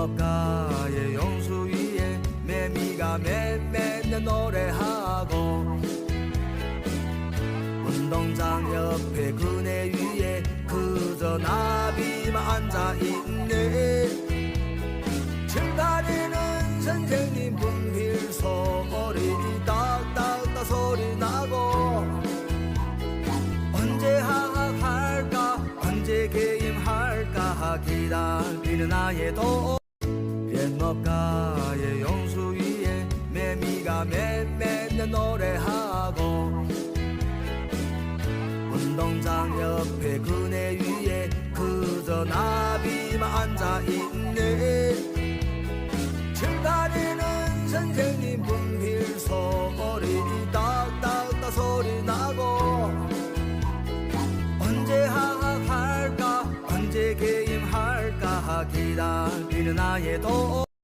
갯너가의 용수 위에 매미가 맨맨 노래하고 운동장 옆에 그네 위에 그저 나비만 앉아있네. 칠다리는 선생님 분필 소리 딱딱딱 소리 나고 언제 하할까 언제 개임할까 기다리는 나의 도 옛목가의 용수 위에 매미가 맨맨 노래하고 운동장 옆에 그네 위에 그저 나비만 앉아있네. 칠다리는 선생님 분필 소리 딱딱딱 소리 나고 언제 하할까 언제 개임할까 기다리는 나의 도